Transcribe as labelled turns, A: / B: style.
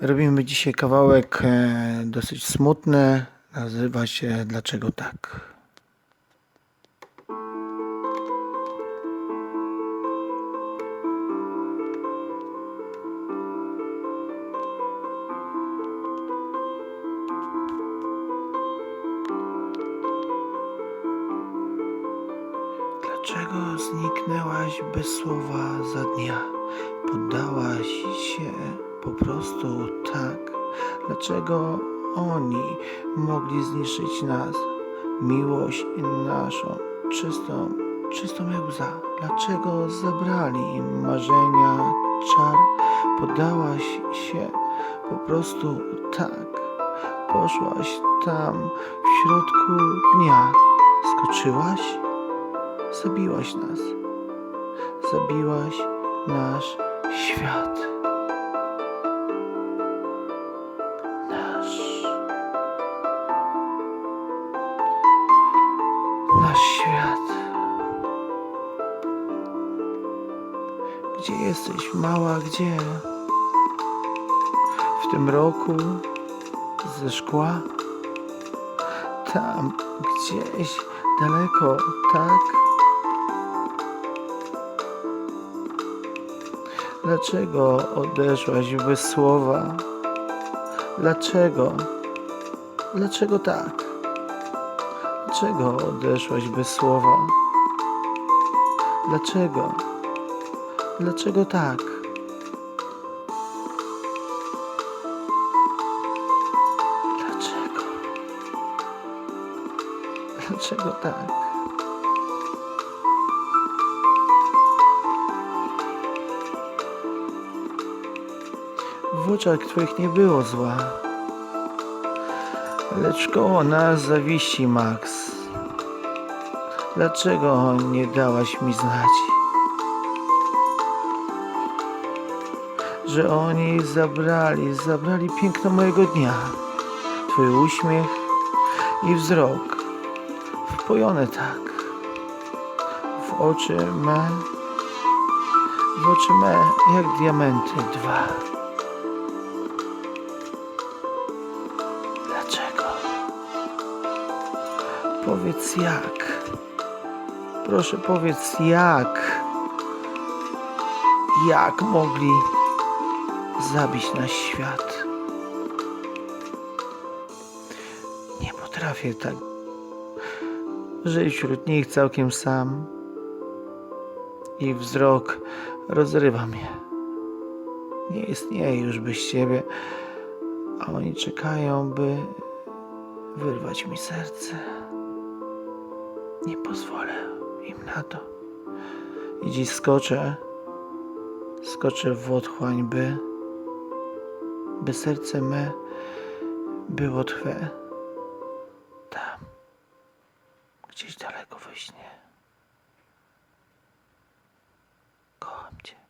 A: Robimy dzisiaj kawałek e, dosyć smutny. Nazywa się Dlaczego tak? Dlaczego zniknęłaś bez słowa za dnia? Poddałaś się po prostu tak? Dlaczego oni mogli zniszczyć nas? Miłość naszą, czystą, czystą jak łza. Dlaczego zabrali im marzenia, czar? Poddałaś się po prostu tak. Poszłaś tam w środku dnia. Skoczyłaś? Zabiłaś nas. Zabiłaś nasz świat. Nasz świat. Gdzie jesteś, mała, gdzie? W tym roku ze szkła? Tam, gdzieś daleko, tak? Dlaczego odeszłaś bez słowa? Dlaczego? Dlaczego tak? Dlaczego odeszłaś bez słowa? Dlaczego? Dlaczego tak? Dlaczego? Dlaczego tak? W oczach Twoich nie było zła, lecz koło nas zawiści Max. Dlaczego nie dałaś mi znać, że oni zabrali, zabrali piękno mojego dnia, Twój uśmiech i wzrok, wpojone tak w oczy me, w oczy me jak diamenty dwa. Dlaczego? Powiedz jak. Proszę powiedz jak. Jak mogli zabić nasz świat? Nie potrafię tak żyć wśród nich całkiem sam. I wzrok rozrywa mnie. Nie istnieje już bez ciebie a oni czekają, by wyrwać mi serce. Nie pozwolę im na to. I dziś skoczę, skoczę w otchłań, by, by serce me było twe tam, gdzieś daleko we śnie. Kocham Cię.